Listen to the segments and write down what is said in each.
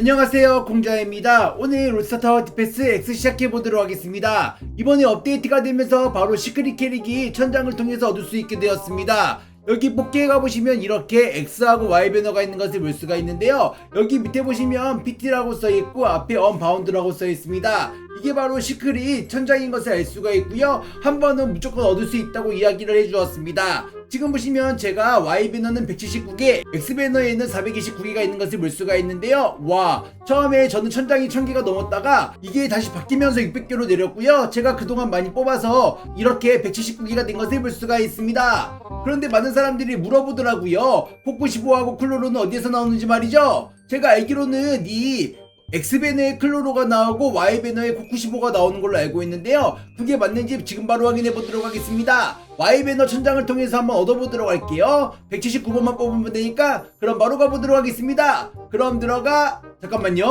안녕하세요 공자입니다. 오늘 롤스타타워 디펜스 X 시작해보도록 하겠습니다. 이번에 업데이트가 되면서 바로 시크릿 캐릭이 천장을 통해서 얻을 수 있게 되었습니다. 여기 뽑기에 가보시면 이렇게 X하고 Y 배너가 있는 것을 볼 수가 있는데요. 여기 밑에 보시면 PT라고 써있고 앞에 언바운드라고 써있습니다. 이게 바로 시크릿 천장인 것을 알 수가 있고요. 한 번은 무조건 얻을 수 있다고 이야기를 해주었습니다 지금 보시면 제가 Y 배너는 179개, X 배너에는 429개가 있는 것을 볼 수가 있는데요. 와, 처음에 저는 천장이 1000개가 넘었다가 이게 다시 바뀌면서 600개로 내렸고요. 제가 그동안 많이 뽑아서 이렇게 179개가 된 것을 볼 수가 있습니다. 그런데 많은 사람들이 물어보더라고요. 코코15하고 클로로는 어디에서 나오는지 말이죠. 제가 알기로는 이 X배너의 클로로가 나오고 Y배너의 코쿠시보가 나오는 걸로 알고 있는데요. 그게 맞는지 지금 바로 확인해 보도록 하겠습니다. Y배너 천장을 통해서 한번 얻어보도록 할게요. 179번만 뽑으면 되니까 그럼 바로 가보도록 하겠습니다. 그럼 들어가 잠깐만요.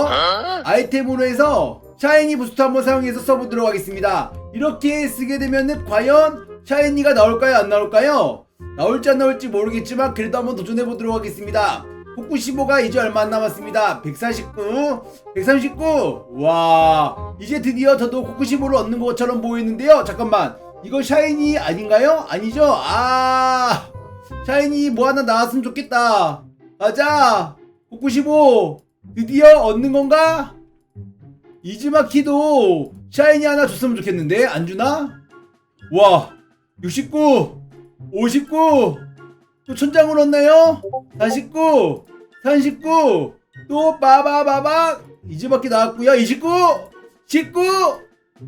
아이템으로 해서 샤이니 부스터 한번 사용해서 써보도록 하겠습니다. 이렇게 쓰게 되면은 과연 샤이니가 나올까요? 안 나올까요? 나올지 안 나올지 모르겠지만 그래도 한번 도전해 보도록 하겠습니다. 코쿠15가 이제 얼마 안 남았습니다. 149, 139. 와, 이제 드디어 저도 코쿠15를 얻는 것처럼 보이는데요. 잠깐만, 이거 샤이니 아닌가요? 아니죠? 아, 샤이니 뭐 하나 나왔으면 좋겠다. 가자, 코쿠15 드디어 얻는 건가? 이즈마키도 샤이니 하나 줬으면 좋겠는데 안 주나? 와, 69, 59. 또 천장을 얻나요? 49, 39, 또 빠바바박 이제밖에 나왔고요. 29, 19,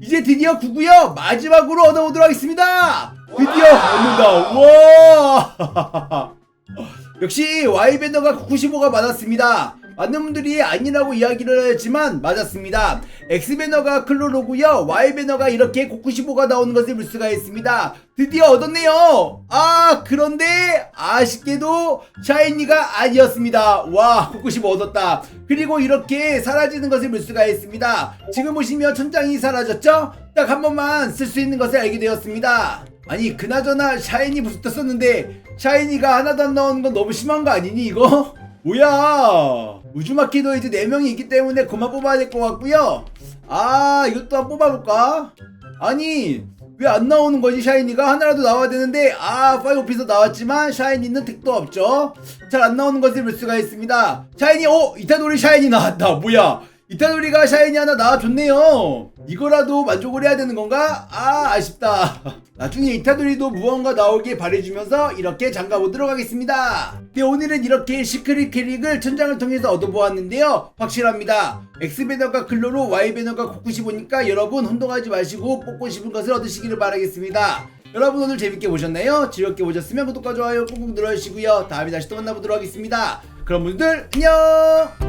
이제 드디어 9고요. 마지막으로 얻어보도록 하겠습니다. 드디어 얻는다. 와. 역시 Y밴더가 95가 많았습니다. 많은 분들이 아니라고 이야기를 했지만 맞았습니다. X배너가 클로로고요. Y배너가 이렇게 95가 나오는 것을 볼 수가 있습니다. 드디어 얻었네요. 아 그런데 아쉽게도 샤이니가 아니었습니다. 와95 얻었다. 그리고 이렇게 사라지는 것을 볼 수가 있습니다. 지금 보시면 천장이 사라졌죠? 딱 한 번만 쓸 수 있는 것을 알게 되었습니다. 아니 그나저나 샤이니 부스터 썼는데 샤이니가 하나도 안 나오는 건 너무 심한 거 아니니 이거? 뭐야? 우주마키도 이제 4명이 있기 때문에 그만 뽑아야 될 것 같고요. 아 이것도 한번 뽑아볼까? 아니 왜 안 나오는 거지 샤이니가? 하나라도 나와야 되는데 아 파이 오피서 나왔지만 샤이니는 택도 없죠. 잘 안 나오는 것을 볼 수가 있습니다. 샤이니 오 이타도리 샤이니 나왔다. 뭐야 이타도리가 샤이니 하나 나와줬네요. 이거라도 만족을 해야 되는 건가? 아 아쉽다. 나중에 이타도리도 무언가 나오길 바래주면서 이렇게 잠가보도록 하겠습니다. 네 오늘은 이렇게 시크릿 캐릭을 천장을 통해서 얻어보았는데요. 확실합니다. X배너가 클로로 Y배너가 코쿠시 보니까 여러분 혼동하지 마시고 뽑고 싶은 것을 얻으시기를 바라겠습니다. 여러분 오늘 재밌게 보셨나요? 즐겁게 보셨으면 구독과 좋아요 꾹꾹 눌러주시고요. 다음에 다시 또 만나보도록 하겠습니다. 그럼 분들 안녕